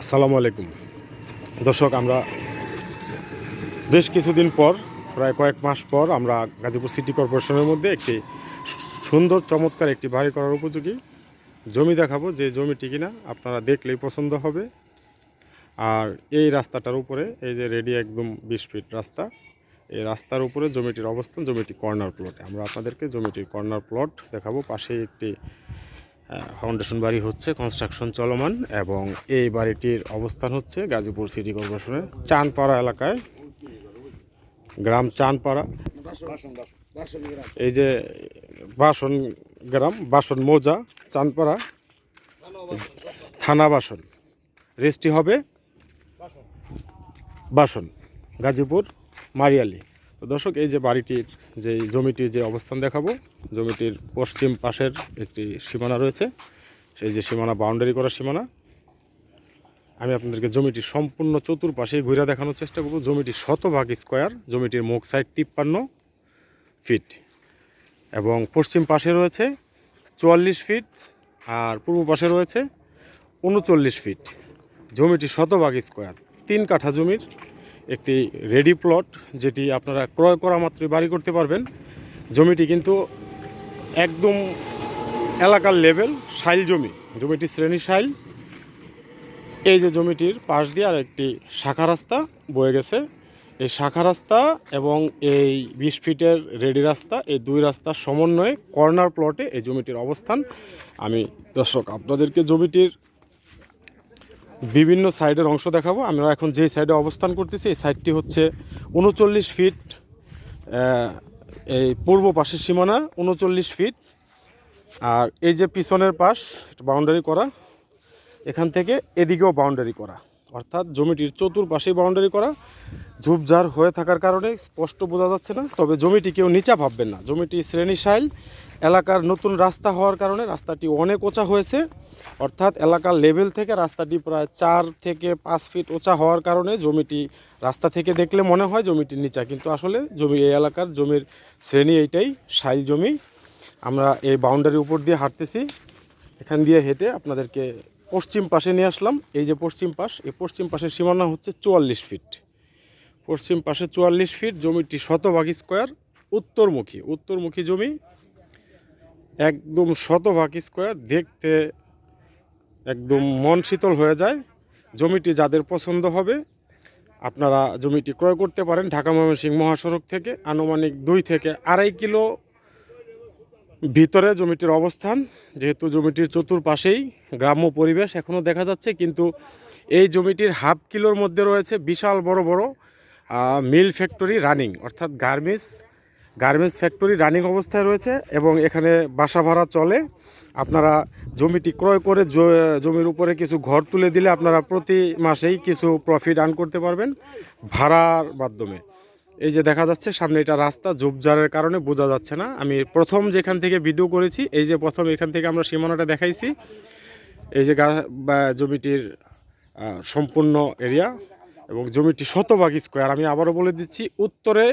আসসালামু আলাইকুম। দর্শক, আমরা বেশ কিছুদিন পর, প্রায় কয়েক মাস পর, আমরা গাজীপুর সিটি কর্পোরেশনের মধ্যে একটি সুন্দর, চমৎকার একটি বাড়ি করার উপযোগী জমি দেখাবো। যে জমিটি কিনা আপনারা দেখলেই পছন্দ হবে। আর এই রাস্তাটার উপরে, এই যে রেডি একদম বিশ ফিট রাস্তা, এই রাস্তার উপরে জমিটির অবস্থান, জমিটি কর্নার প্লটে। আমরা আপনাদেরকে জমিটির কর্নার প্লট দেখাবো। পাশেই একটি ফাউন্ডেশন বাড়ি হচ্ছে কনস্ট্রাকশন চলমান এবং এই বাড়িটির অবস্থান হচ্ছে গাজীপুর সিটি কর্পোরেশনের চানপাড়া এলাকায়। গ্রাম চানপাড়া। এই যে বাসন গ্রাম, বাসন মোজা, চানপাড়া। থানা বাসন। রেস্টি হবে বাসন, গাজীপুর মারিয়ালি। দর্শক, এই যে বাড়িটির যে জমিটির যে অবস্থান দেখাবো, জমিটির পশ্চিম পাশের একটি সীমানা রয়েছে। সেই যে সীমানা বাউন্ডারি করা সীমানা। আমি আপনাদেরকে জমিটি সম্পূর্ণ চতুর্পাশে ঘুরে দেখানোর চেষ্টা করব। জমিটি শতভাগ স্কোয়ার জমিটির মুখ সাইড তিপ্পান্ন ফিট এবং পশ্চিম পাশে রয়েছে চুয়াল্লিশ ফিট আর পূর্ব পাশে রয়েছে উনচল্লিশ ফিট জমিটি শতভাগ স্কোয়ার তিন কাঠা জমির। একটি রেডি প্লট যেটি আপনারা ক্রয় করা মাত্রই বাড়ি করতে পারবেন। জমিটি কিন্তু একদম এলাকার লেভেল সাইল জমি। জমিটি শ্রেণি সাইল এই যে জমিটির পাশ দিয়ে আর একটি শাখা রাস্তা বয়ে গেছে। এই শাখা রাস্তা এবং এই বিশ ফিটের রেডি রাস্তা, এই দুই রাস্তার সমন্বয়ে কর্নার প্লটে এই জমিটির অবস্থান। আমি দর্শক, আপনাদেরকে জমিটির বিভিন্ন সাইডের অংশ দেখাবো। আমরা এখন যেই সাইডে অবস্থান করতেছি, এই সাইডটি হচ্ছে উনচল্লিশ ফিট এই পূর্ব পাশের সীমানা উনচল্লিশ ফিট। আর এই যে পিছনের পাশ বাউন্ডারি করা, এখান থেকে এদিকেও বাউন্ডারি করা। অর্থাৎ জমিটির চতুর্পাশেই বাউন্ডারি করা, ঝুপঝাড় হয়ে থাকার কারণে স্পষ্ট বোঝা যাচ্ছে না, তবে জমিটি কেউ নিচা ভাববেন না। জমিটি শ্রেণি সাইল এলাকার নতুন রাস্তা হওয়ার কারণে রাস্তাটি অনেক ওচা হয়েছে, অর্থাৎ এলাকার লেভেল থেকে রাস্তাটি প্রায় চার থেকে পাঁচ ফিট ওচা হওয়ার কারণে জমিটি রাস্তা থেকে দেখলে মনে হয় জমিটির নিচা, কিন্তু আসলে জমি, এই এলাকার জমির শ্রেণি এইটাই সাইল জমি। আমরা এই বাউন্ডারির উপর দিয়ে হাঁটতেছি, এখান দিয়ে হেঁটে আপনাদেরকে পশ্চিম পাশে নিয়ে আসলাম। এই যে পশ্চিম পাশ, এই পশ্চিম পাশের সীমানা হচ্ছে চুয়াল্লিশ ফিট। পশ্চিম পাশে চুয়াল্লিশ ফিট, জমিটি শতভাগ স্কোয়ার, উত্তরমুখী। উত্তরমুখী জমি একদম শতভাগ স্কোয়ার, দেখতে একদম মন শীতল হয়ে যায়। জমিটি যাদের পছন্দ হবে, আপনারা জমিটি ক্রয় করতে পারেন ঢাকা ময়মনসিংহ মহাসড়ক থেকে। আনুমানিক দুই থেকে আড়াই কিলো ভিতরে জমিটির অবস্থান, যেহেতু জমিটির চতুর্পাশেই গ্রাম্য পরিবেশ এখনও দেখা যাচ্ছে, কিন্তু এই জমিটির হাফ কিলোর মধ্যে রয়েছে বিশাল বড় বড় মিল ফ্যাক্টরি রানিং, অর্থাৎ গার্মেন্টস গার্মেন্টস ফ্যাক্টরি রানিং অবস্থায় রয়েছে এবং এখানে বাসা ভাড়া চলে। আপনারা জমিটি ক্রয় করে জমির উপরে কিছু ঘর তুলে দিলে আপনারা প্রতি মাসেই কিছু প্রফিট আর্ন করতে পারবেন ভাড়ার মাধ্যমে। এই যে দেখা যাচ্ছে, সামনে এটা রাস্তা ঝোপঝাড়ের কারণে বোঝা যাচ্ছে না। আমি প্রথম যেখান থেকে ভিডিও করেছি, এই যে প্রথম এখান থেকে আমরা সীমানাটা দেখাইছি, এই যে জমিটির সম্পূর্ণ এরিয়া এবং জমিটি শতভাগ স্কোয়ার আমি আবারও বলে দিচ্ছি, উত্তরে,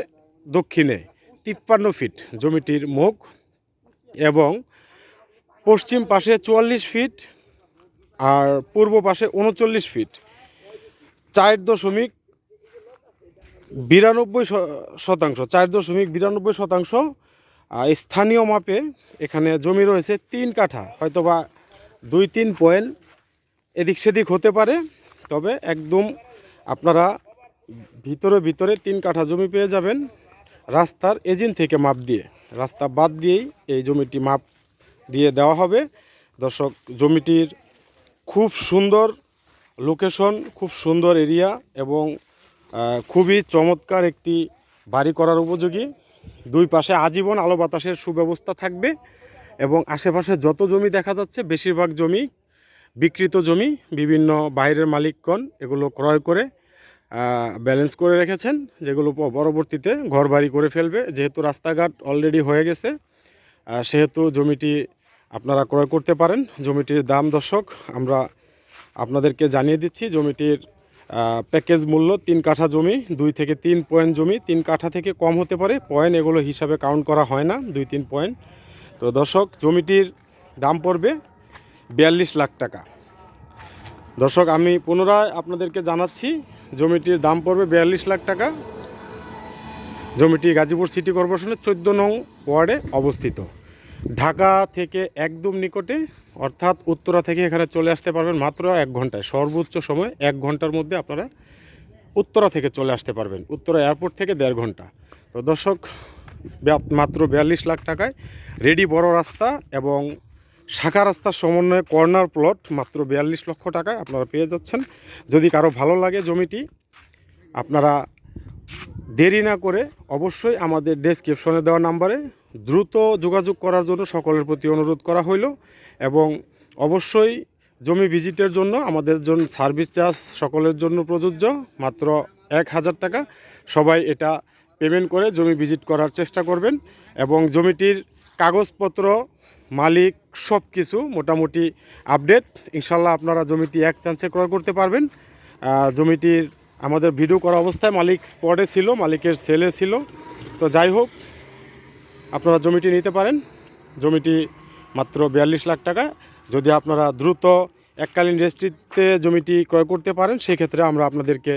দক্ষিণে তিপ্পান্ন ফিট জমিটির মুখ এবং পশ্চিম পাশে চুয়াল্লিশ ফিট আর পূর্ব পাশে উনচল্লিশ ফিট চার দশমিক বিরানব্বই শতাংশ, চার দশমিক বিরানব্বই শতাংশ স্থানীয় মাপে এখানে জমি রয়েছে তিন কাঠা, হয়তোবা দুই, তিন পয়েন্ট এদিক সেদিক হতে পারে, তবে একদম আপনারা ভিতরে ভিতরে তিন কাঠা জমি পেয়ে যাবেন রাস্তার এজেন্ট থেকে মাপ দিয়ে। রাস্তা বাদ দিয়েই এই জমিটি মাপ দিয়ে দেওয়া হবে। দর্শক, জমিটির খুব সুন্দর লোকেশন, খুব সুন্দর এরিয়া এবং খুবই চমৎকার একটি বাড়ি করার উপযোগী। দুই পাশে আজীবন আলো বাতাসের সুব্যবস্থা থাকবে এবং আশেপাশে যত জমি দেখা যাচ্ছে, বেশিরভাগ জমি বিকৃত জমি, বিভিন্ন বাইরের মালিকগণ এগুলো ক্রয় করে ব্যালেন্স করে রেখেছেন, যেগুলো পরবর্তীতে ঘর বাড়ি করে ফেলবে। যেহেতু রাস্তাঘাট অলরেডি হয়ে গেছে সেহেতু জমিটি আপনারা ক্রয় করতে পারেন। জমিটির দাম দর্শক, আমরা আপনাদেরকে জানিয়ে দিচ্ছি, জমিটির প্যাকেজ মূল্য তিন কাঠা জমি, দুই থেকে তিন পয়েন্ট জমি, তিন কাঠা থেকে কম হতে পারে। পয়েন্ট এগুলো হিসাবে কাউন্ট করা হয় না, দুই, তিন পয়েন্ট তো দর্শক, জমিটির দাম পড়বে বিয়াল্লিশ লাখ টাকা। দর্শক, আমি পুনরায় আপনাদেরকে জানাচ্ছি, জমিটির দাম পড়বে বিয়াল্লিশ লাখ টাকা। জমিটি গাজীপুর সিটি কর্পোরেশনের চোদ্দ নং ওয়ার্ডে অবস্থিত। ঢাকা থেকে একদম নিকটে, অর্থাৎ উত্তরা থেকে এখানে চলে আসতে পারবেন মাত্র এক ঘন্টায়। সর্বোচ্চ সময় এক ঘণ্টার মধ্যে আপনারা উত্তরা থেকে চলে আসতে পারবেন। উত্তরা এয়ারপোর্ট থেকে দেড় ঘণ্টা। তো দর্শক মাত্র বিয়াল্লিশ লাখ টাকায় রেডি বড় রাস্তা এবং শাখা রাস্তার সমন্বয়ে কর্নার প্লট মাত্র বিয়াল্লিশ লক্ষ টাকায় আপনারা পেয়ে যাচ্ছেন। যদি কারও ভালো লাগে জমিটি, আপনারা দেরি না করে অবশ্যই আমাদের ডেসক্রিপশনে দেওয়া নাম্বারে দ্রুত যোগাযোগ করার জন্য সকলের প্রতি অনুরোধ করা হইল এবং অবশ্যই জমি ভিজিটের জন্য আমাদের জন্য সার্ভিস চার্জ সকলের জন্য প্রযোজ্য, মাত্র এক হাজার টাকা। সবাই এটা পেমেন্ট করে জমি ভিজিট করার চেষ্টা করবেন এবং জমিটির কাগজপত্র, মালিক সব কিছু মোটামুটি আপডেট ইনশাল্লাহ আপনারা জমিটি এক চান্সে ক্রয় করতে পারবেন। জমিটির আমাদের ভিডিও করা অবস্থায় মালিক স্পটে ছিল, মালিকের সেলে ছিল। তো যাই হোক আপনারা জমিটি নিতে পারেন। জমিটি মাত্র বিয়াল্লিশ লাখ টাকা। যদি আপনারা দ্রুত এককালীন রেজিস্ট্রিতে জমিটি ক্রয় করতে পারেন, সেক্ষেত্রে আমরা আপনাদেরকে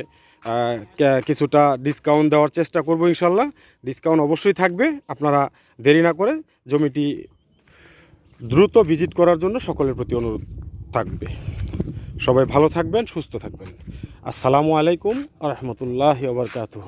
কিছুটা ডিসকাউন্ট দেওয়ার চেষ্টা করব ইনশাল্লাহ। ডিসকাউন্ট অবশ্যই থাকবে। আপনারা দেরি না করে জমিটি দ্রুত ভিজিট করার জন্য সকলের প্রতি অনুরোধ থাকবে। সবাই ভালো থাকবেন, সুস্থ থাকবেন। আসসালামু আলাইকুম রহমতুল্লাহ বারকাতুহ।